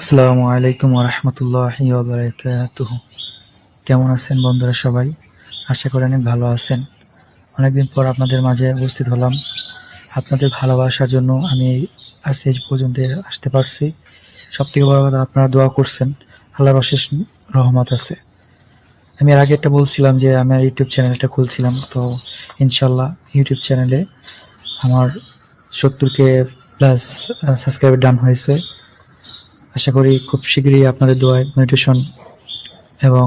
আসসালামু আলাইকুম রহমতুল্লাহি বারাকাতুহু। কেমন আছেন বন্ধুরা সবাই? আশা করি অনেক ভালো আছেন। অনেকদিন পর আপনাদের মাঝে উপস্থিত হলাম। আপনাদের ভালোবাসার জন্য আমি আজ এই পর্যন্ত আসতে পারছি। সব থেকে বড় কথা, আপনারা দোয়া করছেন। আল্লাহর অশেষ রহমত আছে। আমি আগে একটা বলছিলাম যে, আমি ইউটিউব চ্যানেলটা খুলছিলাম। তো ইনশাল্লাহ ইউটিউব চ্যানেলে আমার সত্তর কে প্লাস সাবস্ক্রাইবার ডান হয়েছে। আশা করি খুব শীঘ্রই আপনাদের দোয়ায় মেডিটেশন এবং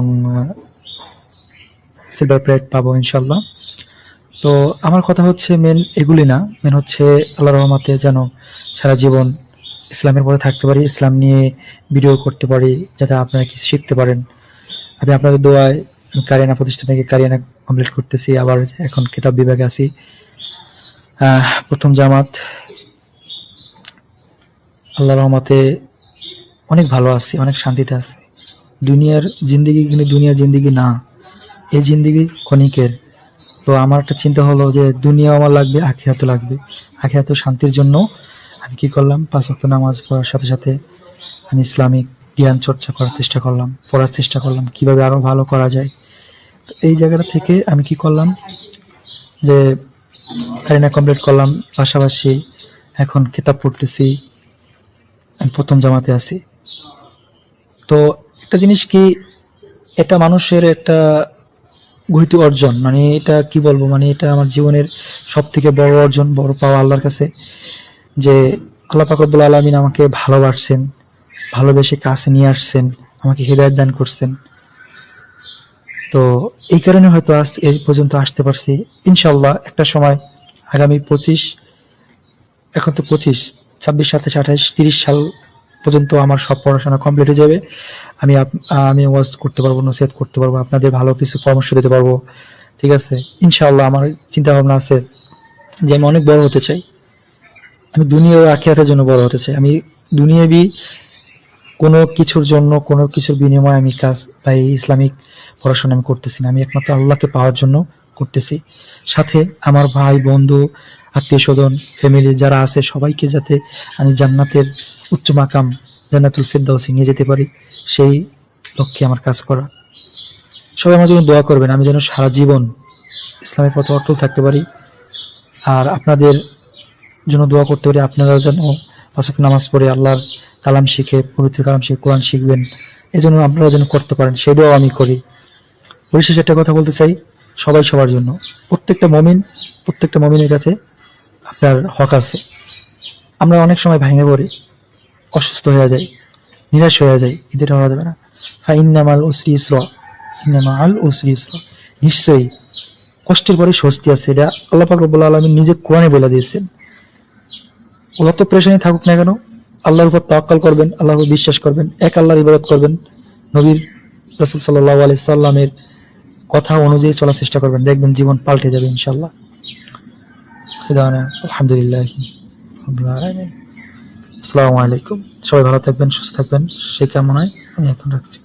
সিলভার প্লেট পাবো ইনশাল্লাহ তো আমার কথা হচ্ছে মেন এগুলি না মেন হচ্ছে আল্লাহ রহমাতে যেন সারা জীবন ইসলামের পথে থাকতে পারি, ইসলাম নিয়ে ভিডিও করতে পারি, যাতে আপনারা কিছু শিখতে পারেন। আমি আপনাদের দোয়ায় কারিয়ানা প্রতিষ্ঠান থেকে কারিয়ানা কমপ্লিট করতেছি, আবার এখন কিতাব বিভাগে আছি। প্রথম জামাত আল্লাহ রহমতে অনেক ভালো আছি, অনেক শান্তিতে আছি। দুনিয়ার জিন্দিগি কিন্তু দুনিয়ার জিন্দিগি না। এই জিন্দিগি ক্ষণিকের। তো আমার একটা চিন্তা হলো যে দুনিয়া আমার লাগবে, আখিরাতও লাগবে। আখিরাত শান্তির জন্য আমি কি করলাম? পাঁচ ওয়াক্ত নামাজ পড়ার সাথে সাথে আমি ইসলামিক জ্ঞান চর্চা করার চেষ্টা করলাম, পড়ার চেষ্টা করলাম, কীভাবে আরও ভালো করা যায়। তো এই জায়গাটা থেকে আমি কি করলাম? যে কারিনা কমপ্লিট করলাম, পাশাপাশি এখন কিতাব পড়তেছি। আমি প্রথম জামাতে আছি। তো একটা জিনিস কি, এটা মানুষের একটা গৃহীত অর্জন মানে এটা কি বলব মানে এটা আমার জীবনের সব থেকে বড় অর্জন, বড় পাওয়া আল্লাহর কাছে, যে আল্লাহ পাকবুল আলমিন আমাকে ভালোবাসছেন, ভালোবেসে কাছে নিয়ে আসছেন, আমাকে হৃদয় দান করছেন। তো এই কারণে হয়তো আজ এই পর্যন্ত আসতে পারছি। ইনশাল্লাহ একটা সময় আগামী পঁচিশ, এখন তো পঁচিশ, ছাব্বিশ, সাতাশ, আঠাশ, তিরিশ সাল পর্যন্ত আমার সব পড়াশোনা কমপ্লিট হয়ে যাবে। আমি আমি ওয়াজ করতে পারব, নসিহত করতে পারব, আপনাদের ভালো কিছু পরামর্শ দিতে পারব। ঠিক আছে? ইনশাআল্লাহ আমার চিন্তা ভাবনা আছে যে আমি অনেক বড় হতে চাই। আমি দুনিয়া ও আখিরাতের জন্য বড় হতে চাই। আমি দুনিয়াবি কোনো কিছুর জন্য, কোনো কিছুর বিনিময়ে আমি কাজ বা ইসলামিক পড়াশোনা আমি করতেছি না। আমি একমাত্র আল্লাহকে পাওয়ার জন্য করতেছি। সাথে আমার ভাই, বন্ধু আত্মীয় স্বজন ফ্যামিলি যারা আছে সবাইকে যাতে আমি জান্নাতের উচ্চ মাকাম জান্নাতুল ফেরদাউসি নিয়ে যেতে পারি, সেই লক্ষ্যে আমার কাজ করা। সবাই আমার জন্য দোয়া করবেন, আমি যেন সারা জীবন ইসলামের পথে অটল থাকতে পারি। আর আপনাদের জন্য দোয়া করতে পারি, আপনারাও যেন পাঁচাত নামাজ পড়ে আল্লাহর কালাম শিখে, পবিত্র কালাম শিখে কোরআন শিখবেন। এই জন্য আপনারা যেন করতে পারেন, সেই দোয়াও আমি করি। পরিশেষে একটা কথা বলতে চাই, সবাই সবার জন্য। প্রত্যেকটা মমিন, প্রত্যেকটা মমিনের কাছে আপনার হক আছে। আমরা অনেক সময় ভেঙে পড়ি। অসুস্থ হয়ে যাই নিরাশ হয়ে কিন্তু এটা হওয়া যাবে না। হ্যাঁ ইন্নামাল ওসরি ইসর, ইন্নামাল ওসরি ইসর। নিশ্চয়ই কষ্টের পরে স্বস্তি আছে, এটা আল্লাহ পাক রব্বুল আলমী নিজে কোরআনে বলে দিয়েছেন। ওরা তো প্রেশানি থাকুক না কেন, আল্লাহর উপর তাওয়াক্কাল করবেন, আল্লাহর উপর বিশ্বাস করবেন, এক আল্লাহর ইবাদত করবেন। নবীর রসুল সাল্লাহ আলি সাল্লামের কথা অনুযায়ী চলার চেষ্টা করবেন, দেখবেন জীবন পাল্টে যাবে ইনশাল্লাহ আলহামদুলিল্লাহ আসসালামু আলাইকুম। সবাই ভালো থাকবেন সুস্থ থাকবেন। সেই কামনায় আমি এখন রাখছি।